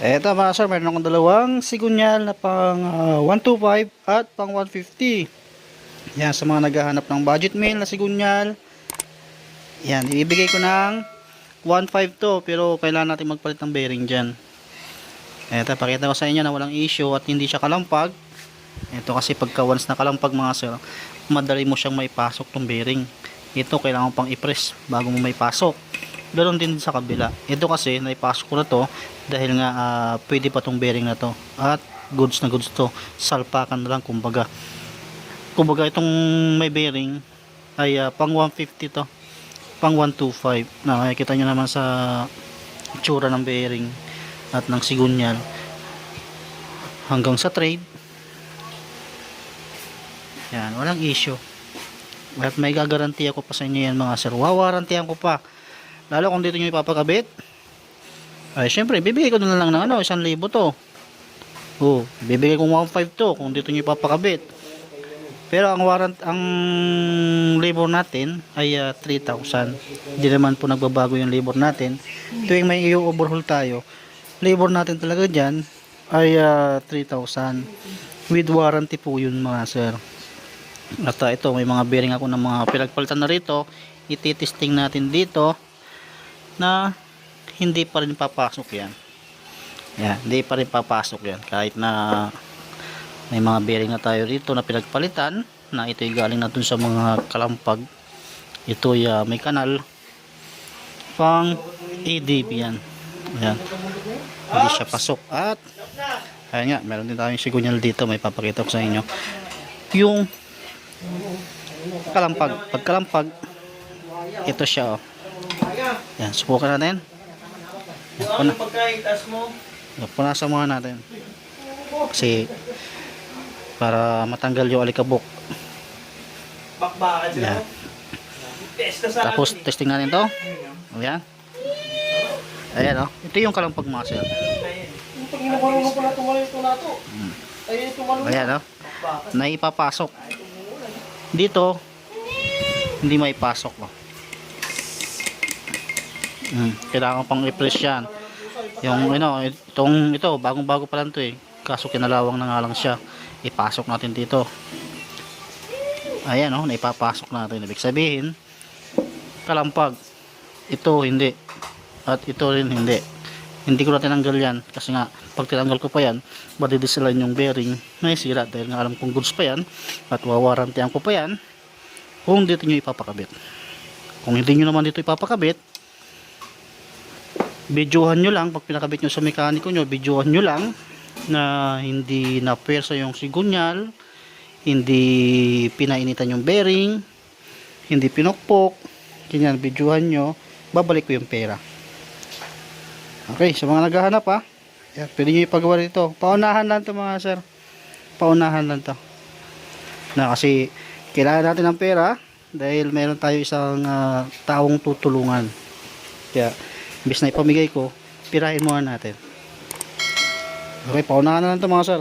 Eto mga sir, meron akong dalawang sigunyal na pang ah, 125 at pang 150. Yan, sa mga naghahanap ng budget meal na sigunyal. Yan, ibibigay ko ng 1.5 to, pero kailangan natin magpalit ng bearing dyan. Eto, pakita ko sa inyo na walang issue at hindi siya kalampag. Ito kasi pagka once na kalampag mga sir, madali mo siyang maipasok tong bearing. Ito kailangan pang i-press bago mo maipasok. Ganoon din sa kabila. Ito kasi naipasok ko na to dahil nga ah, pwede pa tong bearing na to. At goods na goods to. Salpakan na lang kumbaga. Kumbaga itong may bearing ay ah, pang 150 to. Pang 125. Na makikita nyo naman sa itsura ng bearing at ng sigunyal hanggang sa trade yan, walang issue. At may gagaranti ako pa sa inyo yan mga sir. Wawarantihan ko pa. Lalo kung dito nyo ipapakabit. Ay, syempre, bibigay ko na lang ng ano, isang libo to. Oh, bibigay ko 1.5 to kung dito nyo ipapakabit. Pero ang warrant, ang labor natin ay ah, 3,000. Hindi naman po nagbabago yung labor natin. Tuwing may i-overhaul tayo, labor natin talaga dyan ay ah, 3,000. With warranty po yun mga sir. At ah, ito, may mga bearing ako ng mga pinagpalitan na rito. Ititesting natin dito na hindi pa rin papasok yan. Yan, hindi pa rin papasok yan. Kahit na may mga bearing na tayo rito na pinagpalitan na ito ay galing na dun sa mga kalampag. Ito ay ah, may kanal pang ADB yan. Ayan. Hindi siya pasok. At ayan nga, meron din tayong sigunyal dito. May papakita ko sa inyo. Yung kalampag. Pag kalampag, ito siya oh. Yan, subukan natin. Ano pagkain, tas mo? Punasan muna natin. Kasi para matanggal yung alikabok. Bakbakan sila. Yan. Sa Tapos akin. testing natin to. Ayan. Ayan oh. Ito yung kalampag mga sir. Tumalong Ayan oh. Bakbakan. Na ipapasok. Dito hindi maipasok oh. Hmm, kailangan pang i-press yan. Yung ano, itong ito, bagong-bago pa lang to eh. Kaso kinalawang na nga lang siya. Ipasok natin dito. Ayan oh, naipapasok natin. Ibig sabihin, kalampag. Ito hindi. At ito rin hindi. Hindi ko na tinanggal yan. Kasi nga, pag tinanggal ko pa yan, madidisilan yung bearing. May sira dahil nga alam kong goods pa yan. At wawarantihan ko pa yan. Kung dito nyo ipapakabit. Kung hindi nyo naman dito ipapakabit, videohan nyo lang pag pinakabit nyo sa mekaniko nyo videohan nyo lang na hindi na pwersa yung sigunyal hindi pinainitan yung bearing hindi pinokpok ganyan videohan nyo babalik ko yung pera. Okay sa mga naghahanap ha? Yan, pwede nyo ipagawa dito paunahan lang to mga sir. Paunahan lang to. Na kasi kailangan natin ng pera dahil meron tayo isang ah, taong tutulungan. Kaya Imbis na ipamigay ko, pirahin muna natin. Okay, paunahan na lang ito mga sir.